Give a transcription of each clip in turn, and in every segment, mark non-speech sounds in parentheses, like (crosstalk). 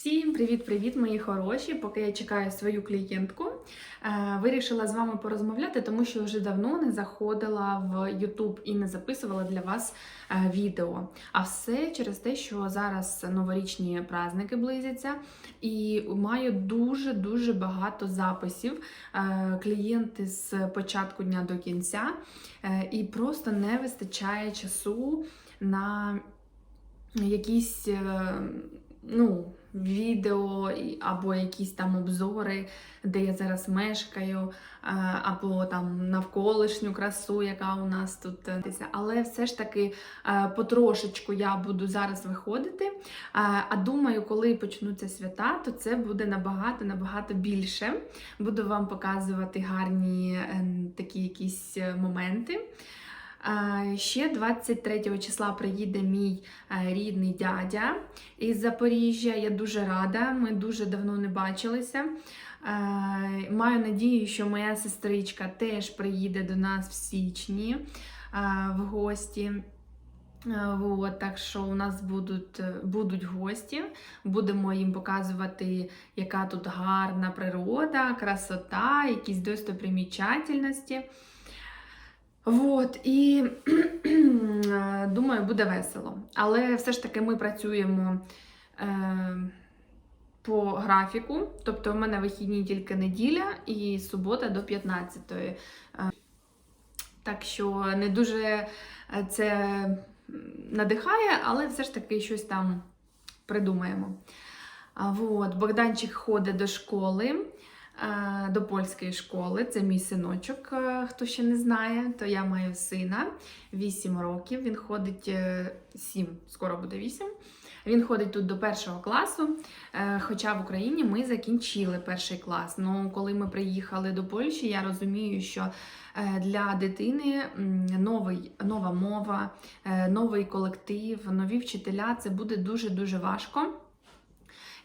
Всім привіт-привіт, мої хороші! Поки я чекаю свою клієнтку, е, вирішила з вами порозмовляти, тому що вже давно не заходила в YouTube і не записувала для вас е, відео. А все через те, що зараз новорічні праздники близяться, і маю дуже-дуже багато записів е, клієнти з початку дня до кінця, і просто не вистачає часу на якісь. Ну, відео або якісь там обзори, де я зараз мешкаю, е, або там навколишню красу, яка у нас тут. е. Але все ж таки е, потрошечку я буду зараз виходити. А думаю, коли почнуться свята, то це буде набагато набагато більше. Буду вам показувати гарні такі якісь моменти. Ще 23 числа приїде мій е, рідний дядя із Запоріжжя. Я дуже рада. Ми дуже давно не бачилися. Е, Маю надію, що моя сестричка теж приїде до нас в січні е, в гості. Вот, так що у нас будуть, будуть гості, будемо їм показувати, яка тут гарна природа, красота, якісь достопримічательності. Вот, і (clears throat) е, думаю, буде весело. Але все ж таки ми працюємо е, по графіку. Тобто, в мене вихідні тільки неділя і субота до 15. Е, так що не дуже е, це надихає, але все ж таки щось там придумаємо. А, Вот, Богданчик ходить до школи, до польської школи. Це мій синочок, е, хто ще не знає, то я маю сина 8 років. Він ходить 7, скоро буде 8. Він ходить тут до першого класу. е, Хоча в Україні ми закінчили перший клас. Ну, коли ми приїхали до Польщі, я розумію, що е, для дитини новий, нова мова, е, новий колектив, нові вчителя це буде дуже-дуже важко.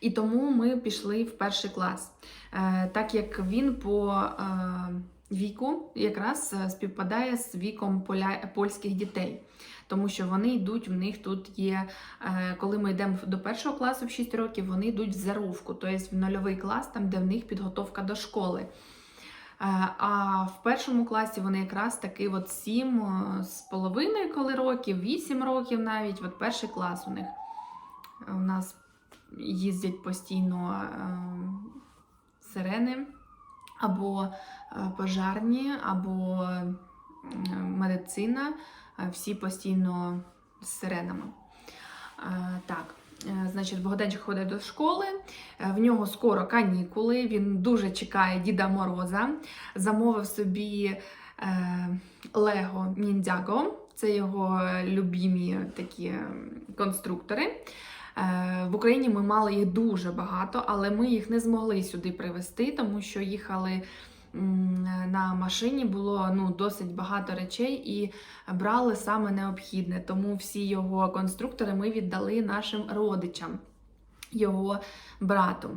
І тому ми пішли в перший клас, Е, так як він по е, віку якраз е, співпадає з віком польських дітей. Тому що вони йдуть, в них тут є, коли ми йдемо до першого класу в 6 років, вони йдуть в заровку, тобто в нульовий клас, там, де в них підготовка до школи. А в першому класі вони якраз таки от 7 е, з половиною коли років, 8 років навіть, от перший клас у них. У нас їздять постійно е, сирени або е, пожарні, або е, медицина. Е, Всі постійно з сиренами. Е, Так. Значить, Богданчик ходить до школи, в нього скоро канікули, він дуже чекає Діда Мороза, замовив собі е, Лего Ніндзяго, це його любімі такі е, конструктори. Е, В Україні ми мали їх дуже багато, але ми їх не змогли сюди привезти, тому що їхали на машині, було ну, досить багато речей і брали саме необхідне. Тому всі його конструктори ми віддали нашим родичам, його брату.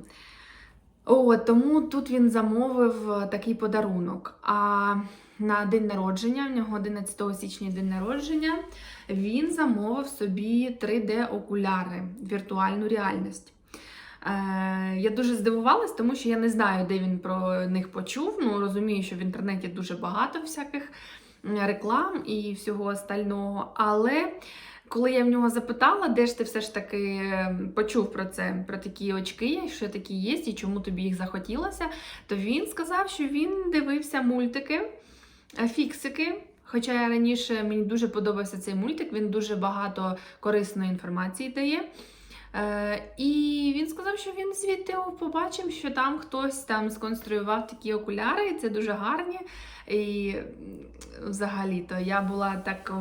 О, тому тут він замовив е, такий подарунок. А на день народження, в нього 11 січня день народження, він замовив собі 3D-окуляри, віртуальну реальність. Е, я дуже здивувалась, тому що я не знаю, де він про них почув. Ну, розумію, що в інтернеті дуже багато всяких реклам і всього остального. Але коли я в нього запитала, де ж ти все ж таки е, почув про це, про такі очки, що такі є, і чому тобі їх захотілося, то він сказав, що він дивився мультики, е, фіксики. Хоча я раніше мені дуже подобався цей мультик, він дуже багато корисної інформації дає. Е, і він сказав, що він звідти побачив, що там хтось там сконструював такі окуляри, і це дуже гарні. І взагалі-то я була так.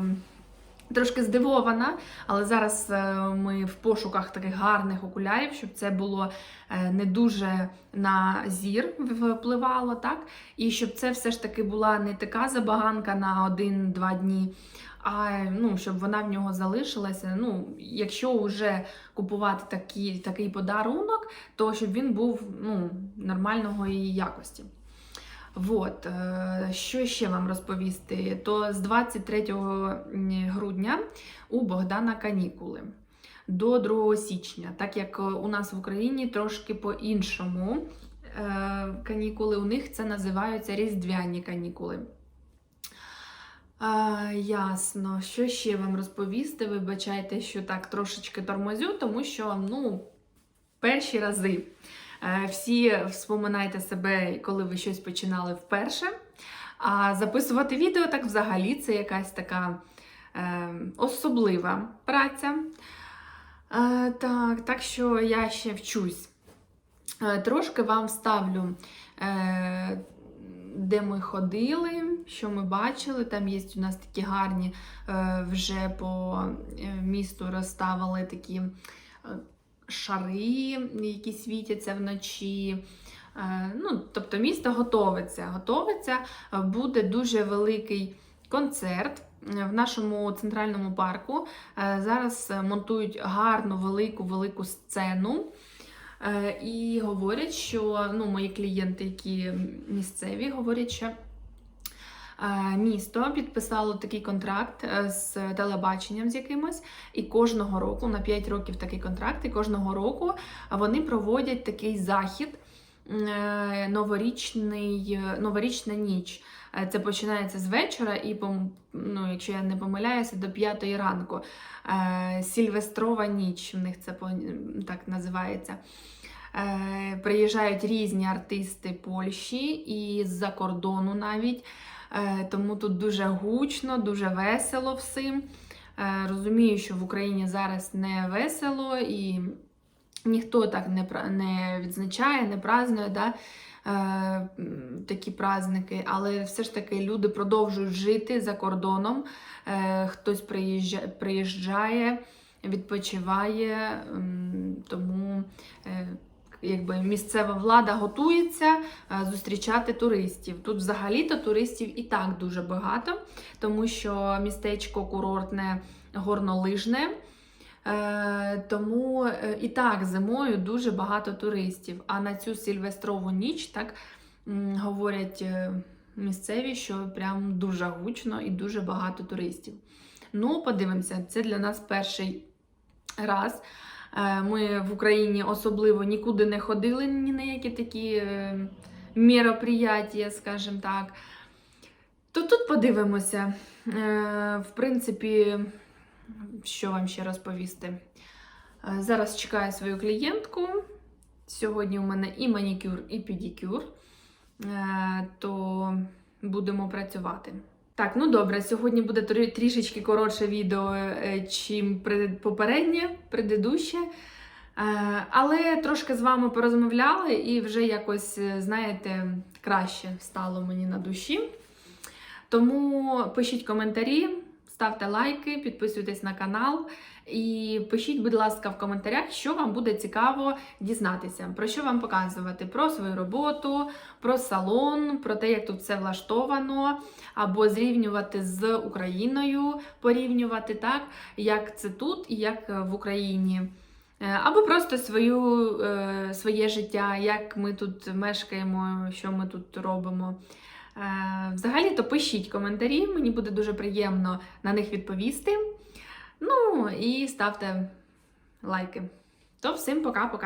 Трошки здивована, але зараз е, ми в пошуках таких гарних окулярів, щоб це було е, не дуже на зір впливало, так? І щоб це все ж таки була не така забаганка на один-два дні, а ну, щоб вона в нього залишилася. Ну, якщо вже купувати такі, такий подарунок, то щоб він був ну, нормальної якості. Вот, е, що ще вам розповісти? То з 23 грудня у Богдана канікули. до 2 січня, так як е, у нас в Україні трошки по-іншому е, канікули у них це називаються різдвяні канікули. А, ясно. Що ще вам розповісти? Вибачайте, що так трошечки тормозю, тому що ну, перші рази. Е, Всі вспоминайте себе, коли ви щось починали вперше. А записувати відео так взагалі це якась така е, особлива праця. Е, так, так що я ще вчусь. Е, трошки вам вставлю, е, де ми ходили, що ми бачили. Там є у нас такі гарні е, вже по е, місту розставили такі е, шари, які світяться вночі. Е, Ну, тобто місто готовиться. Готовиться, Е, буде дуже великий концерт е, в нашому центральному парку. Зараз монтують гарну велику велику сцену. І говорять, що ну, мої клієнти, які місцеві, говорять, що місто підписало такий контракт е, з телебаченням з якимось, і кожного року, на 5 років такий контракт, і кожного року вони проводять такий захід. е, Новорічний, е, новорічна ніч. Е, Це починається з вечора, і ну, якщо я не помиляюся, до п'ятої ранку. Е, Сільвестрова ніч, в них це так називається. Е, Приїжджають різні артисти Польщі і з-за кордону навіть. Е, Тому тут дуже гучно, дуже весело всім. Е, Розумію, що в Україні зараз не весело і ніхто так не, не відзначає, не празднує да, е, такі праздники, але все ж таки люди продовжують жити за кордоном. Е, Хтось приїжджає, приїжджає відпочиває, тому якби місцева влада готується е, зустрічати туристів. Тут взагалі-то туристів і так дуже багато, тому що містечко курортне горнолижне. Е, Тому е, і так зимою дуже багато туристів. А на цю сільвестрову ніч так говорять місцеві, що прям дуже гучно і дуже багато туристів. Ну, подивимося, це для нас перший раз. Е, Ми в Україні особливо нікуди не ходили ні на які такі е, мероприятия, скажімо так. То тут подивимося. Е, В принципі, що вам ще розповісти? Зараз чекаю свою клієнтку. Сьогодні у мене і манікюр, і педикюр. То будемо працювати. Так, ну добре, сьогодні буде трішечки коротше відео, е, чим попереднє, предыдуще. Е, Але трошки з вами порозмовляли і вже якось, е, знаєте, краще стало мені на душі. Тому пишіть коментарі, ставте лайки, підписуйтесь на канал і пишіть, будь ласка, в коментарях, що вам буде цікаво дізнатися, про що вам показувати, про свою роботу, про салон, про те, як тут все влаштовано, або зрівнювати з Україною, порівнювати так, як це тут і як в Україні. Е, Або просто свою, е, своє життя, як ми тут мешкаємо, що ми тут робимо. Е, Взагалі-то пишіть коментарі, мені буде дуже приємно на них відповісти. Ну і ставте лайки. То всім пока-пока.